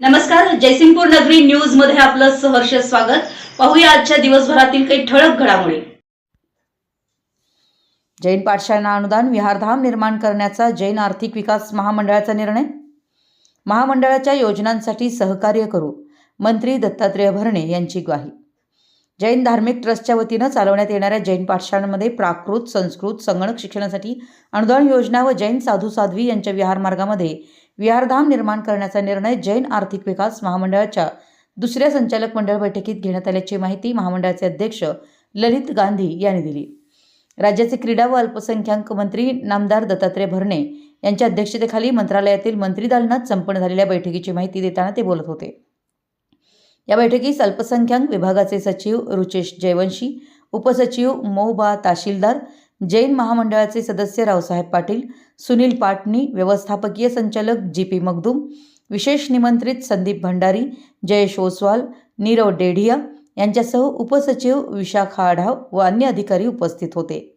नमस्कार जयसिंगपूर नगरी न्यूजमध्ये आपलं सहर्ष स्वागत. पाहूया आजच्या दिवसभरातील काही ठळक घडामोडी. जैन पाठशाळांना अनुदान विहारधाम निर्माण करण्याचा जैन आर्थिक विकास महामंडळाचा निर्णय? महामंडळाच्या योजनांसाठी सहकार्य करू मंत्री दत्तात्रेय भरणे यांची ग्वाही. जैन धार्मिक ट्रस्टच्या वतीनं चालवण्यात येणाऱ्या जैन पाठशाळांमध्ये प्राकृत संस्कृत संगणक शिक्षणासाठी अनुदान योजना व जैन साधू साध्वी यांच्या विहार मार्गामध्ये विहारधाम निर्माण करण्याचा निर्णय जैन आर्थिक विकास महामंडळाच्या दुसऱ्या संचालक मंडळ बैठकीत घेण्यात आल्याची माहिती महामंडळाचे अध्यक्ष ललित गांधी यांनी दिली. राज्याचे क्रीडा व अल्पसंख्याक मंत्री नामदार दत्तात्रय भरणे यांच्या अध्यक्षतेखाली मंत्रालयातील मंत्री दालनात संपन्न झालेल्या बैठकीची माहिती देताना ते बोलत होते. या बैठकीस अल्पसंख्याक विभागाचे सचिव रुचेश जयवंशी उपसचिव मोबा ताशीलदार जैन महामंडळाचे सदस्य रावसाहेब पाटील सुनील पाटणी व्यवस्थापकीय संचालक जी पी मगदूम विशेष निमंत्रित संदीप भंडारी जयेश ओसवाल नीरव डेढिया यांच्यासह उपसचिव विशाखा आढाव व अन्य अधिकारी उपस्थित होते.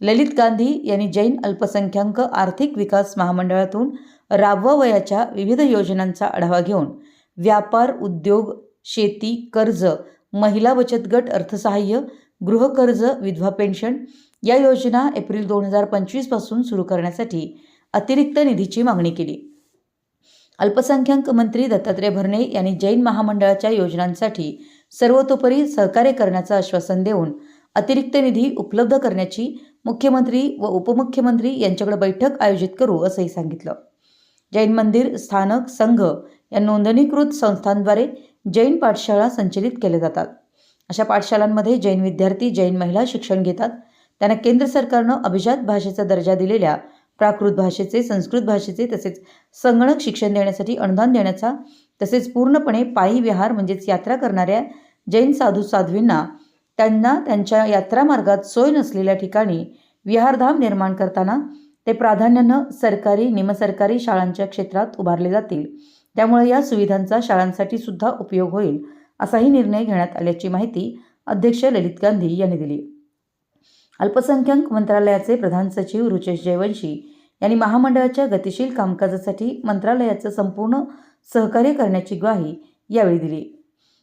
ललित गांधी यांनी जैन अल्पसंख्याक आर्थिक विकास महामंडळातून राबवावयाच्या विविध योजनांचा आढावा घेऊन व्यापार उद्योग शेती कर्ज महिला बचत गट अर्थसहाय्य गृहकर्ज विधवा पेन्शन या योजना एप्रिल दोन हजार पंचवीसपासून सुरू करण्यासाठी अतिरिक्त निधीची मागणी केली. अल्पसंख्याक मंत्री दत्तात्रय भरणे यांनी जैन महामंडळाच्या योजनांसाठी सर्वतोपरी सहकार्य करण्याचं आश्वासन देऊन अतिरिक्त निधी उपलब्ध करण्याची मुख्यमंत्री व उपमुख्यमंत्री यांच्याकडे बैठक आयोजित करू असंही सांगितलं. जैन मंदिर स्थानक संघ या नोंदणीकृत संस्थांद्वारे जैन पाठशाळा संचलित केल्या जातात. अशा पाठशालांमध्ये जैन विद्यार्थी जैन महिला शिक्षण घेतात. त्यांना केंद्र सरकारनं अभिजात भाषेचा दर्जा दिलेल्या प्राकृत भाषेचे संस्कृत भाषेचे तसेच संगणक शिक्षण देण्यासाठी अनुदान देण्याचा तसेच पूर्णपणे पायी विहार म्हणजेच यात्रा करणाऱ्या जैन साधू साध्वींना त्यांना त्यांच्या यात्रा मार्गात सोय नसलेल्या ठिकाणी विहारधाम निर्माण करताना ते प्राधान्यानं सरकारी निमसरकारी शाळांच्या क्षेत्रात उभारले जातील. त्यामुळे या सुविधांचा शाळांसाठी सुद्धा उपयोग होईल. असाही निर्णय घेण्यात आल्याची माहिती अध्यक्ष ललित गांधी यांनी दिली. अल्पसंख्याक मंत्रालयाचे प्रधान सचिव रुचेश जयवंशी यांनी महामंडळाच्या गतिशील कामकाजासाठी मंत्रालयाचं संपूर्ण सहकार्य करण्याची ग्वाही यावेळी दिली.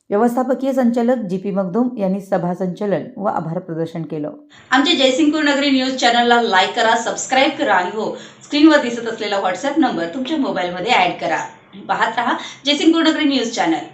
व्यवस्थापकीय संचालक जी पी मगदुम यांनी सभा संचलन व आभार प्रदर्शन केलं. आमच्या जयसिंगपूर नगरी न्यूज चॅनलला लाईक करा सबस्क्राईब करा आणि हो स्क्रीनवर दिसत असलेला व्हॉट्सअप नंबर तुमच्या मोबाईलमध्ये ऍड करा. पाहत रहा जयसिंगपूर नगरी न्यूज चॅनल.